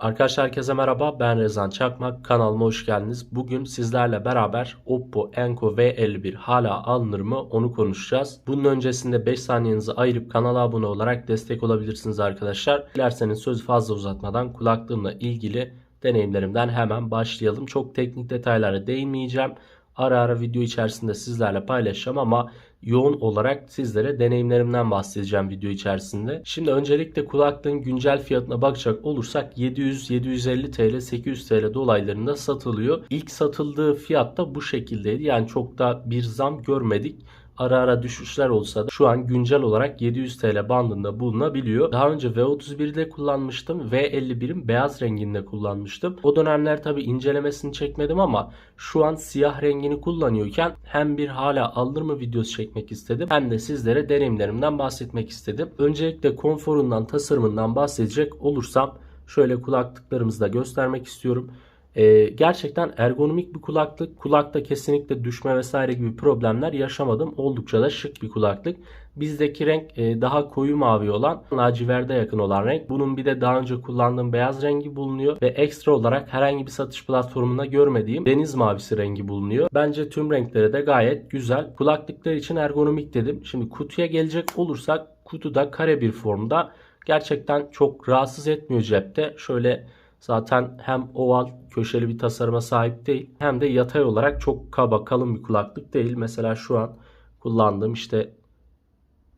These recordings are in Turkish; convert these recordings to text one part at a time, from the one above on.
Arkadaşlar herkese merhaba ben Rezan Çakmak kanalıma hoş geldiniz. Bugün sizlerle beraber Oppo Enco V51 hala alınır mı onu konuşacağız. Bunun öncesinde 5 saniyenizi ayırıp kanala abone olarak destek olabilirsiniz arkadaşlar. Dilerseniz sözü fazla uzatmadan kulaklığımla ilgili deneyimlerimden hemen başlayalım. Çok teknik detaylara değinmeyeceğim. Ara ara video içerisinde sizlerle paylaşacağım ama yoğun olarak sizlere deneyimlerimden bahsedeceğim video içerisinde. Şimdi öncelikle kulaklığın güncel fiyatına bakacak olursak 700-750 TL 800 TL dolaylarında satılıyor. İlk satıldığı fiyat da bu şekildeydi. Yani çok da bir zam görmedik ara ara düşüşler olsa da şu an güncel olarak 700 TL bandında bulunabiliyor. Daha önce V31'de kullanmıştım. V51'in beyaz renginde kullanmıştım. O dönemler tabi incelemesini çekmedim ama şu an siyah rengini kullanıyorken hem bir hala alır mı videosu çekmek istedim hem de sizlere deneyimlerimden bahsetmek istedim. Öncelikle konforundan, tasarımından bahsedecek olursam şöyle kulaklıklarımızı da göstermek istiyorum. Ee, gerçekten ergonomik bir kulaklık. Kulakta kesinlikle düşme vesaire gibi problemler yaşamadım. Oldukça da şık bir kulaklık. Bizdeki renk e, daha koyu mavi olan laciverde yakın olan renk. Bunun bir de daha önce kullandığım beyaz rengi bulunuyor ve ekstra olarak herhangi bir satış platformunda görmediğim deniz mavisi rengi bulunuyor. Bence tüm renkleri de gayet güzel. Kulaklıklar için ergonomik dedim. Şimdi kutuya gelecek olursak kutuda kare bir formda gerçekten çok rahatsız etmiyor cepte. Şöyle Zaten hem oval köşeli bir tasarıma sahip değil hem de yatay olarak çok kaba kalın bir kulaklık değil. Mesela şu an kullandığım işte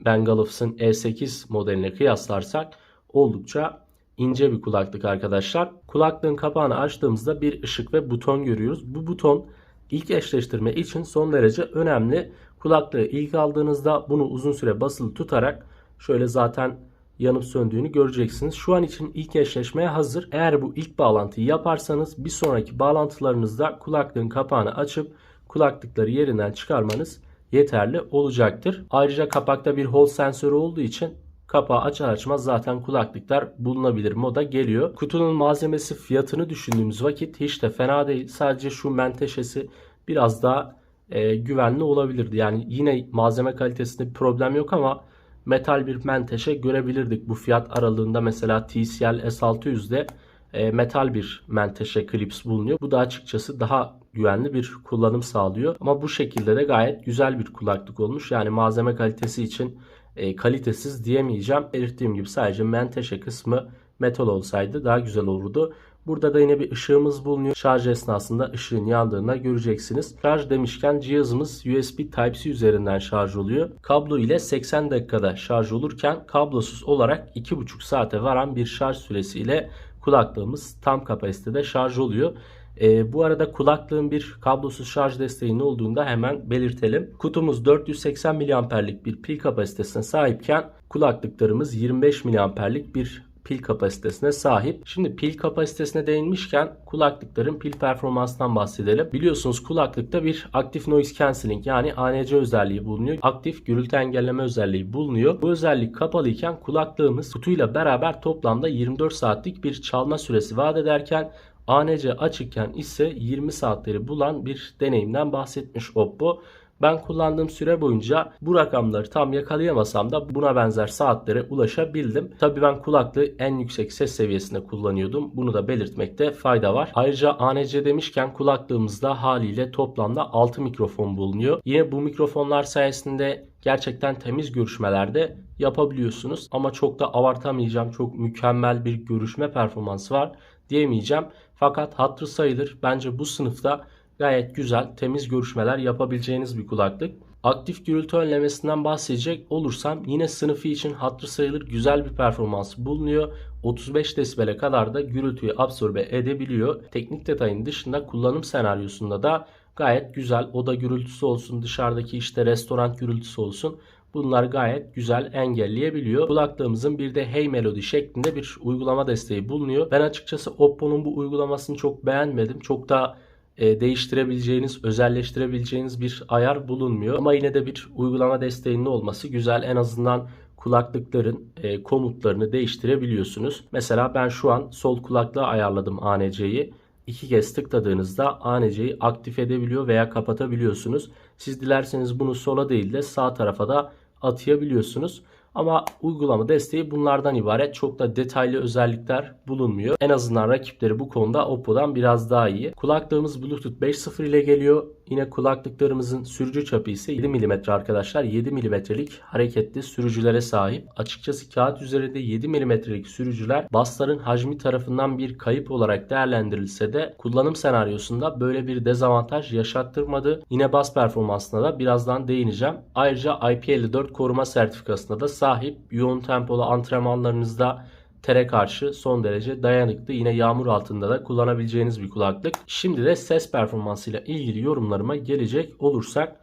Bengalofs'ın E8 modeline kıyaslarsak oldukça ince bir kulaklık arkadaşlar. Kulaklığın kapağını açtığımızda bir ışık ve buton görüyoruz. Bu buton ilk eşleştirme için son derece önemli. Kulaklığı ilk aldığınızda bunu uzun süre basılı tutarak şöyle zaten yanıp söndüğünü göreceksiniz. Şu an için ilk eşleşmeye hazır. Eğer bu ilk bağlantıyı yaparsanız bir sonraki bağlantılarınızda kulaklığın kapağını açıp kulaklıkları yerinden çıkarmanız yeterli olacaktır. Ayrıca kapakta bir hol sensörü olduğu için kapağı açar açmaz zaten kulaklıklar bulunabilir moda geliyor. Kutunun malzemesi fiyatını düşündüğümüz vakit hiç de fena değil. Sadece şu menteşesi biraz daha e, güvenli olabilirdi. Yani yine malzeme kalitesinde bir problem yok ama metal bir menteşe görebilirdik. Bu fiyat aralığında mesela TCL S600'de e, metal bir menteşe klips bulunuyor. Bu da açıkçası daha güvenli bir kullanım sağlıyor. Ama bu şekilde de gayet güzel bir kulaklık olmuş. Yani malzeme kalitesi için e, kalitesiz diyemeyeceğim. Belirttiğim gibi sadece menteşe kısmı metal olsaydı daha güzel olurdu. Burada da yine bir ışığımız bulunuyor. Şarj esnasında ışığın yandığını göreceksiniz. Şarj demişken cihazımız USB Type-C üzerinden şarj oluyor. Kablo ile 80 dakikada şarj olurken kablosuz olarak 2,5 saate varan bir şarj süresiyle kulaklığımız tam kapasitede şarj oluyor. E, bu arada kulaklığın bir kablosuz şarj desteğinin olduğunda hemen belirtelim. Kutumuz 480 mAh'lik bir pil kapasitesine sahipken kulaklıklarımız 25 mAh'lik bir pil kapasitesine sahip. Şimdi pil kapasitesine değinmişken kulaklıkların pil performansından bahsedelim. Biliyorsunuz kulaklıkta bir aktif noise cancelling yani ANC özelliği bulunuyor. Aktif gürültü engelleme özelliği bulunuyor. Bu özellik kapalıyken kulaklığımız kutuyla beraber toplamda 24 saatlik bir çalma süresi vaat ederken ANC açıkken ise 20 saatleri bulan bir deneyimden bahsetmiş Oppo. Ben kullandığım süre boyunca bu rakamları tam yakalayamasam da buna benzer saatlere ulaşabildim. Tabii ben kulaklığı en yüksek ses seviyesinde kullanıyordum. Bunu da belirtmekte fayda var. Ayrıca ANC demişken kulaklığımızda haliyle toplamda 6 mikrofon bulunuyor. Yine bu mikrofonlar sayesinde gerçekten temiz görüşmelerde yapabiliyorsunuz. Ama çok da abartamayacağım. Çok mükemmel bir görüşme performansı var diyemeyeceğim. Fakat hatırı sayılır. Bence bu sınıfta gayet güzel, temiz görüşmeler yapabileceğiniz bir kulaklık. Aktif gürültü önlemesinden bahsedecek olursam yine sınıfı için hatırı sayılır güzel bir performans bulunuyor. 35 desibele kadar da gürültüyü absorbe edebiliyor. Teknik detayın dışında kullanım senaryosunda da gayet güzel. Oda gürültüsü olsun, dışarıdaki işte restoran gürültüsü olsun. Bunlar gayet güzel engelleyebiliyor. Kulaklığımızın bir de Hey Melody şeklinde bir uygulama desteği bulunuyor. Ben açıkçası Oppo'nun bu uygulamasını çok beğenmedim. Çok da değiştirebileceğiniz, özelleştirebileceğiniz bir ayar bulunmuyor. Ama yine de bir uygulama desteğinin olması güzel. En azından kulaklıkların e, komutlarını değiştirebiliyorsunuz. Mesela ben şu an sol kulaklığa ayarladım ANC'yi. İki kez tıkladığınızda ANC'yi aktif edebiliyor veya kapatabiliyorsunuz. Siz dilerseniz bunu sola değil de sağ tarafa da atayabiliyorsunuz. Ama uygulama desteği bunlardan ibaret. Çok da detaylı özellikler bulunmuyor. En azından rakipleri bu konuda Oppo'dan biraz daha iyi. Kulaklığımız Bluetooth 5.0 ile geliyor. Yine kulaklıklarımızın sürücü çapı ise 7 mm arkadaşlar. 7 mm'lik hareketli sürücülere sahip. Açıkçası kağıt üzerinde 7 mm'lik sürücüler basların hacmi tarafından bir kayıp olarak değerlendirilse de kullanım senaryosunda böyle bir dezavantaj yaşattırmadı. Yine bas performansına da birazdan değineceğim. Ayrıca IP54 koruma sertifikasına da sahip. Yoğun tempolu antrenmanlarınızda tere karşı son derece dayanıklı. Yine yağmur altında da kullanabileceğiniz bir kulaklık. Şimdi de ses performansıyla ilgili yorumlarıma gelecek olursak.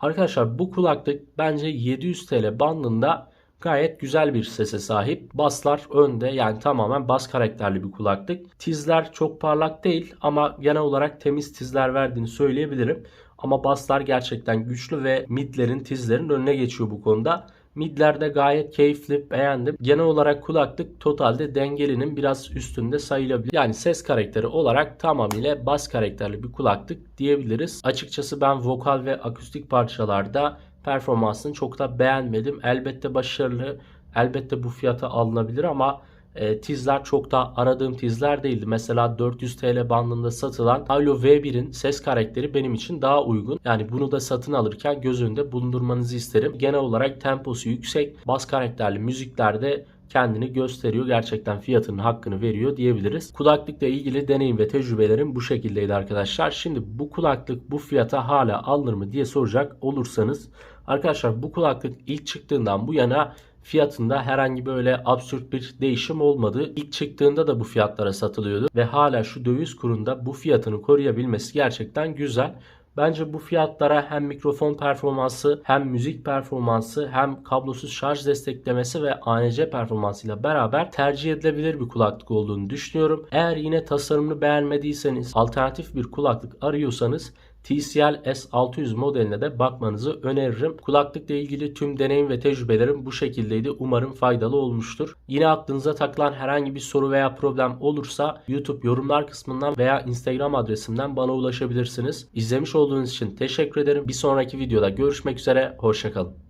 Arkadaşlar bu kulaklık bence 700 TL bandında gayet güzel bir sese sahip. Baslar önde yani tamamen bas karakterli bir kulaklık. Tizler çok parlak değil ama genel olarak temiz tizler verdiğini söyleyebilirim. Ama baslar gerçekten güçlü ve midlerin tizlerin önüne geçiyor bu konuda. Midlerde gayet keyifli beğendim. Genel olarak kulaklık totalde dengelinin biraz üstünde sayılabilir. Yani ses karakteri olarak tamamıyla bas karakterli bir kulaklık diyebiliriz. Açıkçası ben vokal ve akustik parçalarda performansını çok da beğenmedim. Elbette başarılı. Elbette bu fiyata alınabilir ama e, tizler çok da aradığım tizler değildi. Mesela 400 TL bandında satılan Halo V1'in ses karakteri benim için daha uygun. Yani bunu da satın alırken göz önünde bulundurmanızı isterim. Genel olarak temposu yüksek, bas karakterli müziklerde kendini gösteriyor. Gerçekten fiyatının hakkını veriyor diyebiliriz. Kulaklıkla ilgili deneyim ve tecrübelerim bu şekildeydi arkadaşlar. Şimdi bu kulaklık bu fiyata hala alınır mı diye soracak olursanız arkadaşlar bu kulaklık ilk çıktığından bu yana fiyatında herhangi böyle absürt bir değişim olmadı. İlk çıktığında da bu fiyatlara satılıyordu ve hala şu döviz kurunda bu fiyatını koruyabilmesi gerçekten güzel. Bence bu fiyatlara hem mikrofon performansı hem müzik performansı hem kablosuz şarj desteklemesi ve ANC performansıyla beraber tercih edilebilir bir kulaklık olduğunu düşünüyorum. Eğer yine tasarımını beğenmediyseniz alternatif bir kulaklık arıyorsanız TCL S600 modeline de bakmanızı öneririm. Kulaklıkla ilgili tüm deneyim ve tecrübelerim bu şekildeydi. Umarım faydalı olmuştur. Yine aklınıza takılan herhangi bir soru veya problem olursa YouTube yorumlar kısmından veya Instagram adresimden bana ulaşabilirsiniz. İzlemiş olduğunuz için teşekkür ederim. Bir sonraki videoda görüşmek üzere. Hoşçakalın.